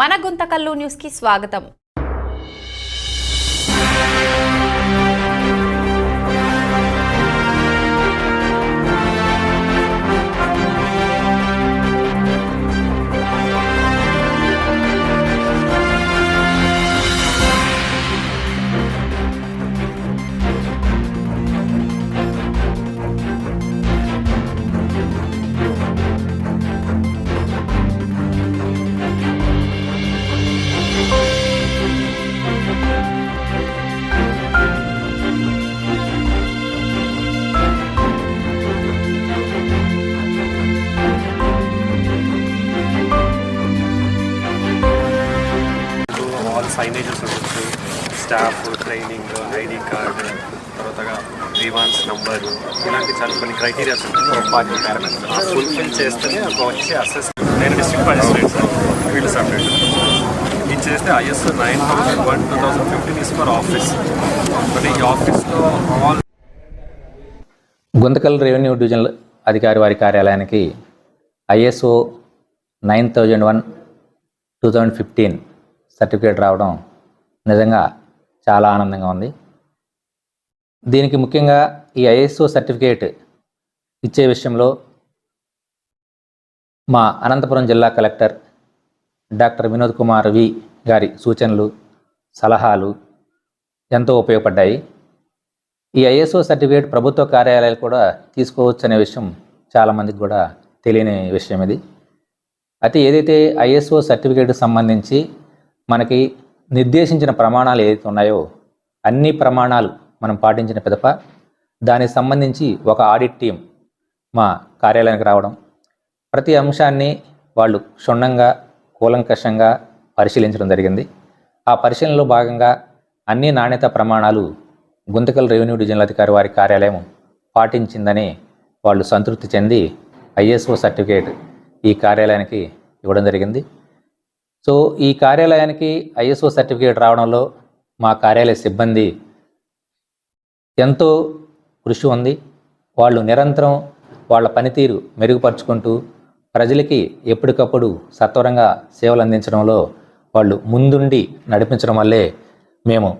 మన గుంతకల్లు న్యూస్కి స్వాగతం. సైనేజెస్ ఉండొచ్చు స్టాఫ్ ట్రైనింగ్ ఐడి కార్డు తర్వాత రివాన్స్ నంబర్ ఇలాంటి చాలా కొన్ని క్రైటీరియాస్ ఉంటాయి ఆ ఫుల్ఫిల్ చేస్తేనే ఒక వచ్చే అసెస్ నేను district magistrate sir field subject ఇది చేస్తే ISO nine thousand one two thousand fifteen is for office అంటే ఈ ఆఫీస్లో ఆల్ గుంతకల్ రెవెన్యూ డివిజనల్ అధికారి వారి కార్యాలయానికి ISO nine thousand one two thousand fifteen certificate రావడం నిజంగా చాలా ఆనందంగా ఉంది. దీనికి ముఖ్యంగా ఈ ఐఎస్ఓ సర్టిఫికేట్ ఇచ్చే విషయంలో మా అనంతపురం జిల్లా collector doctor Vinod Kumar V గారి సూచనలు సలహాలు ఎంతో ఉపయోగపడ్డాయి. ఈ ఐఎస్ఓ సర్టిఫికేట్ ప్రభుత్వ కార్యాలయాలు కూడా తీసుకోవచ్చు అనే విషయం చాలామందికి కూడా తెలియని విషయం ఇది. అయితే ఏదైతే ఐఎస్ఓ సర్టిఫికేట్కి సంబంధించి మనకి నిర్దేశించిన ప్రమాణాలు ఏదైతే ఉన్నాయో అన్ని ప్రమాణాలు మనం పాటించిన పిదప దానికి సంబంధించి ఒక ఆడిట్ టీం మా కార్యాలయానికి రావడం ప్రతి అంశాన్ని వాళ్ళు క్షుణ్ణంగా కూలంకషంగా పరిశీలించడం జరిగింది. ఆ పరిశీలనలో భాగంగా అన్ని నాణ్యత ప్రమాణాలు గుంతకల్ రెవెన్యూ డివిజనల్ అధికారి వారి కార్యాలయం పాటించిందని వాళ్ళు సంతృప్తి చెంది ఐఎస్ఓ సర్టిఫికేట్ ఈ కార్యాలయానికి ఇవ్వడం జరిగింది. సో ఈ కార్యాలయానికి ఐఎస్ఓ సర్టిఫికేట్ రావడంలో మా కార్యాలయ సిబ్బంది ఎంతో కృషి ఉంది. వాళ్ళు నిరంతరం వాళ్ళ పనితీరు మెరుగుపరుచుకుంటూ ప్రజలకి ఎప్పటికప్పుడు సత్వరంగా సేవలు అందించడంలో వాళ్ళు ముందుండి నడిపించడం వల్లే మేము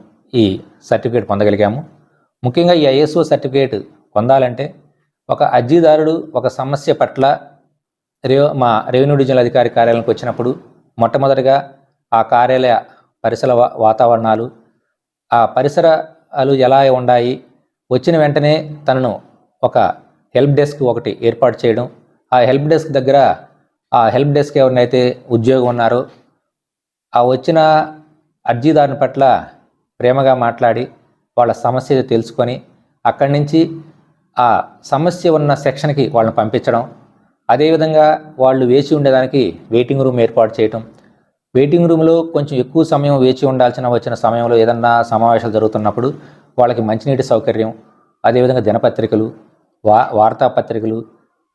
ఈ సర్టిఫికేట్ పొందగలిగాము. ముఖ్యంగా ఈ ఐఎస్ఓ సర్టిఫికేట్ పొందాలంటే ఒక అర్జీదారుడు ఒక సమస్య పట్ల రే మా రెవెన్యూ డివిజనల్ అధికారి కార్యాలయానికి వచ్చినప్పుడు మొట్టమొదటిగా ఆ కార్యాలయ పరిసర వాతావరణాలు ఆ పరిసరాలు ఎలా ఉన్నాయి వచ్చిన వెంటనే తనను ఒక హెల్ప్ డెస్క్ ఒకటి ఏర్పాటు చేయడం ఆ హెల్ప్ డెస్క్ దగ్గర ఆ హెల్ప్ డెస్క్ ఎవరినైతే ఉద్యోగం ఉన్నారో ఆ వచ్చిన అర్జీదారుని పట్ల ప్రేమగా మాట్లాడి వాళ్ళ సమస్య తెలుసుకొని అక్కడి నుంచి ఆ సమస్య ఉన్న సెక్షన్కి వాళ్ళని పంపించడం అదేవిధంగా వాళ్ళు వేచి ఉండేదానికి వెయిటింగ్ రూమ్ ఏర్పాటు చేయటం. వెయిటింగ్ రూమ్లో కొంచెం ఎక్కువ సమయం వేచి ఉండాల్సిన వచ్చిన సమయంలో ఏదన్నా సమావేశాలు జరుగుతున్నప్పుడు వాళ్ళకి మంచినీటి సౌకర్యం అదేవిధంగా దినపత్రికలు వా వార్తాపత్రికలు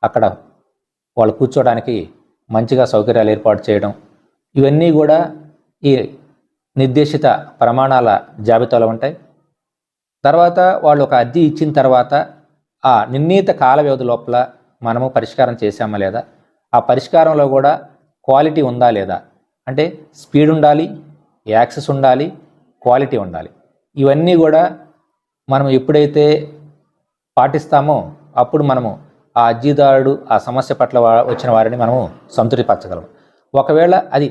అక్కడ వాళ్ళు కూర్చోడానికి మంచిగా సౌకర్యాలు ఏర్పాటు చేయడం ఇవన్నీ కూడా ఈ నిర్దేశిత ప్రమాణాల జాబితాలో ఉంటాయి. తర్వాత వాళ్ళు ఒక అర్జీ ఇచ్చిన తర్వాత ఆ నిర్ణీత కాల వ్యవధి లోపల మనము పరిష్కారం చేశామా లేదా? ఆ పరిష్కారంలో కూడా క్వాలిటీ ఉందా లేదా? అంటే స్పీడ్ ఉండాలి యాక్సెస్ ఉండాలి క్వాలిటీ ఉండాలి. ఇవన్నీ కూడా మనం ఎప్పుడైతే పాటిస్తామో అప్పుడు మనము ఆ అర్జీదారుడు ఆ సమస్య పట్ల వచ్చిన వారిని మనము సంతృప్తిపరచగలం ఒకవేళ అది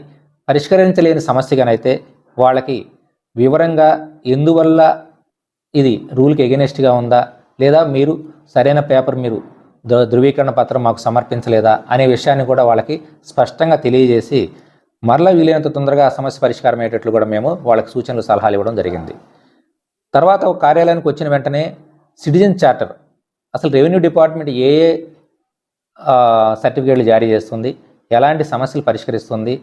పరిష్కరించలేని సమస్యగానైతే వాళ్ళకి వివరంగా ఎందువల్ల ఇది రూల్కి ఎగెనెస్ట్గా ఉందా లేదా మీరు సరైన పేపర్ మీరు ధృవీకరణ పత్రం మాకు సమర్పించలేదా అనే విషయాన్ని కూడా వాళ్ళకి స్పష్టంగా తెలియజేసి మరలా వీలైనంత తొందరగా ఆ సమస్య పరిష్కారం అయ్యేటట్లు కూడా మేము వాళ్ళకి సూచనలు సలహాలు ఇవ్వడం జరిగింది. తర్వాత ఒక కార్యాలయానికి వచ్చిన వెంటనే సిటిజన్ చార్టర్ అసలు రెవెన్యూ డిపార్ట్మెంట్ ఏ ఏ సర్టిఫికేట్లు జారీ చేస్తుంది ఎలాంటి సమస్యలు పరిష్కరిస్తుంది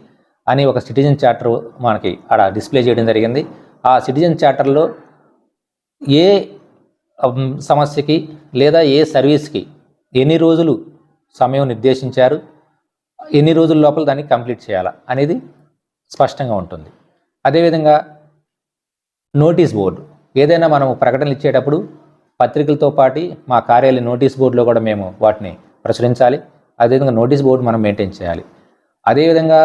అని ఒక సిటిజన్ చార్టర్ మనకి ఆడ డిస్ప్లే చేయడం జరిగింది. ఆ సిటిజన్ చార్టర్లో ఏ సమస్యకి లేదా ఏ సర్వీస్కి ఎన్ని రోజులు సమయం నిర్దేశించారు? ఎన్ని రోజుల లోపల దాన్ని కంప్లీట్ చేయాలా? అనేది స్పష్టంగా ఉంటుంది. అదేవిధంగా నోటీస్ బోర్డు. ఏదైనా మనం ప్రకటనలు ఇచ్చేటప్పుడు పత్రికలతో పాటు మా కార్యాలయ నోటీస్ బోర్డులో కూడా మేము వాటిని ప్రచురించాలి. అదేవిధంగా నోటీస్ బోర్డు మనం మెయింటైన్ చేయాలి. అదేవిధంగా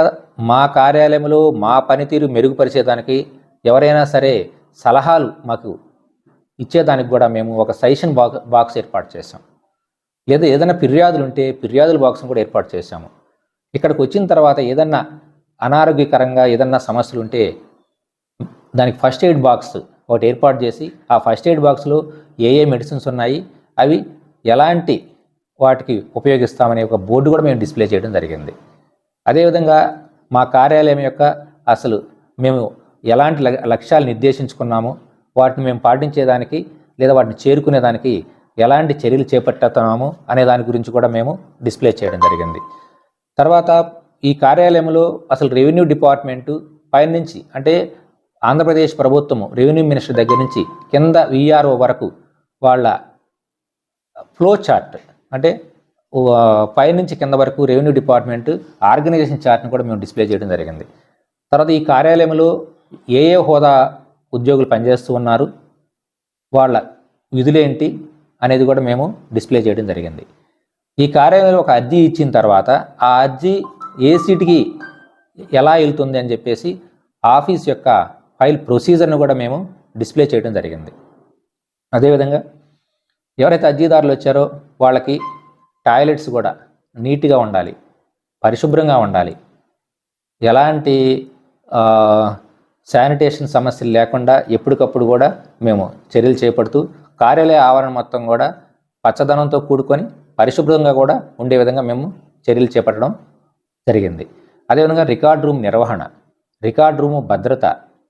మా కార్యాలయంలో మా పనితీరు మెరుగుపరిచేదానికి ఎవరైనా సరే సలహాలు మాకు ఇచ్చేదానికి కూడా మేము ఒక సజెషన్ బాక్స్ బాక్స్ ఏర్పాటు చేస్తాం లేదా ఏదైనా ఫిర్యాదులు ఉంటే ఫిర్యాదుల బాక్స్ను కూడా ఏర్పాటు చేశాము. ఇక్కడికి వచ్చిన తర్వాత ఏదన్నా అనారోగ్యకరంగా ఏదన్నా సమస్యలు ఉంటే దానికి ఫస్ట్ ఎయిడ్ బాక్స్ ఒకటి ఏర్పాటు చేసి ఆ ఫస్ట్ ఎయిడ్ బాక్స్లో ఏ ఏ మెడిసిన్స్ ఉన్నాయి అవి ఎలాంటి వాటికి ఉపయోగిస్తామనే ఒక బోర్డు కూడా మేము డిస్ప్లే చేయడం జరిగింది. అదేవిధంగా మా కార్యాలయం యొక్క అసలు మేము ఎలాంటి ల- లక్ష్యాలు నిర్దేశించుకున్నాము వాటిని మేము పాటించేదానికి లేదా వాటిని చేరుకునేదానికి ఎలాంటి చర్యలు చేపట్టుతున్నాము అనే దాని గురించి కూడా మేము డిస్ప్లే చేయడం జరిగింది. తర్వాత ఈ కార్యాలయంలో అసలు రెవెన్యూ డిపార్ట్మెంటు పైనుంచి అంటే ఆంధ్రప్రదేశ్ ప్రభుత్వము రెవెన్యూ మినిస్టర్ దగ్గర నుంచి కింద విఆర్ఓ వరకు వాళ్ళ ఫ్లో చార్ట్ అంటే పైనుంచి కింద వరకు రెవెన్యూ డిపార్ట్మెంట్ ఆర్గనైజేషన్ చార్ట్ని కూడా మేము డిస్ప్లే చేయడం జరిగింది. తర్వాత ఈ కార్యాలయంలో ఏ ఏ హోదా ఉద్యోగులు పనిచేస్తూ ఉన్నారు వాళ్ళ విధులేంటి అనేది కూడా మేము డిస్ప్లే చేయడం జరిగింది. ఈ కార్యాలయంలో ఒక అర్జీ ఇచ్చిన తర్వాత ఆ అర్జీ ఏ సీట్కి ఎలా వెళ్తుంది అని చెప్పేసి ఆఫీస్ యొక్క ఫైల్ ప్రొసీజర్ను కూడా మేము డిస్ప్లే చేయడం జరిగింది. అదేవిధంగా ఎవరైతే అర్జీదారులు వచ్చారో వాళ్ళకి టాయిలెట్స్ కూడా నీట్గా ఉండాలి పరిశుభ్రంగా ఉండాలి. ఎలాంటి శానిటేషన్ సమస్యలు లేకుండా ఎప్పటికప్పుడు కూడా మేము చర్యలు చేపడుతూ కార్యాలయ ఆవరణ మొత్తం కూడా పచ్చదనంతో కూడుకొని పరిశుభ్రంగా కూడా ఉండే విధంగా మేము చర్యలు చేపట్టడం జరిగింది. అదేవిధంగా రికార్డ్ రూమ్ నిర్వహణ రికార్డ్ రూము భద్రత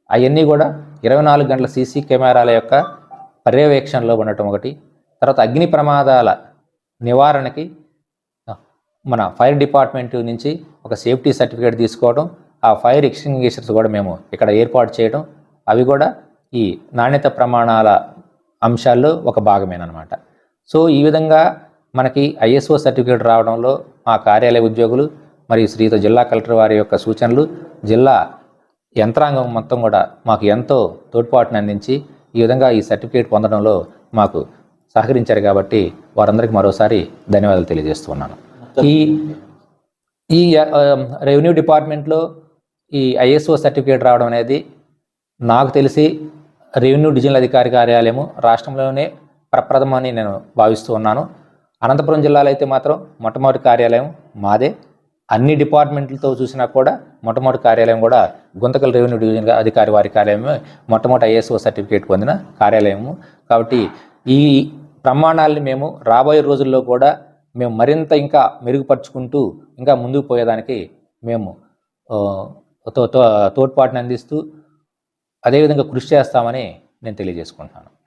అవన్నీ కూడా ఇరవై నాలుగు గంటల సీసీ కెమెరాల యొక్క పర్యవేక్షణలో ఉండటం ఒకటి. తర్వాత అగ్ని ప్రమాదాల నివారణకి మన ఫైర్ డిపార్ట్మెంట్ నుంచి ఒక సేఫ్టీ సర్టిఫికేట్ తీసుకోవడం ఆ ఫైర్ ఎక్స్టింగ్విషర్స్ కూడా మేము ఇక్కడ ఏర్పాటు చేయడం అవి కూడా ఈ నాణ్యత ప్రమాణాల అంశాల్లో ఒక భాగమేనమాట సో ఈ విధంగా మనకి ఐఎస్ఓ సర్టిఫికేట్ రావడంలో మా కార్యాలయ ఉద్యోగులు మరియు శ్రీతో జిల్లా కలెక్టర్ వారి యొక్క సూచనలు జిల్లా యంత్రాంగం మొత్తం కూడా మాకు ఎంతో తోడ్పాటును అందించి ఈ విధంగా ఈ సర్టిఫికేట్ పొందడంలో మాకు సహకరించారు కాబట్టి వారందరికీ మరోసారి ధన్యవాదాలు తెలియజేస్తున్నాను. ఈ ఈ రెవెన్యూ డిపార్ట్మెంట్లో ఈ ఐఎస్ఓ సర్టిఫికేట్ రావడం అనేది నాకు తెలిసి రెవెన్యూ డివిజనల్ అధికారి కార్యాలయము రాష్ట్రంలోనే ప్రప్రథమని నేను భావిస్తూ ఉన్నాను. అనంతపురం జిల్లాలో అయితే మాత్రం మొట్టమొదటి కార్యాలయం మాదే. అన్ని డిపార్ట్మెంట్లతో చూసినా కూడా మొట్టమొదటి కార్యాలయం కూడా గుంతకల్ రెవెన్యూ డివిజన్ అధికారి వారి కార్యాలయమే. మొట్టమొదటి ఐఎస్ఓ సర్టిఫికేట్ పొందిన కార్యాలయము. కాబట్టి ఈ ప్రమాణాలని మేము రాబోయే రోజుల్లో కూడా మేము మరింత ఇంకా మెరుగుపరుచుకుంటూ ఇంకా ముందుకు పోయేదానికి మేము తో తో- తోడ్పాటుని అందిస్తూ అదేవిధంగా కృషి చేస్తామని నేను తెలియజేసుకుంటున్నాను.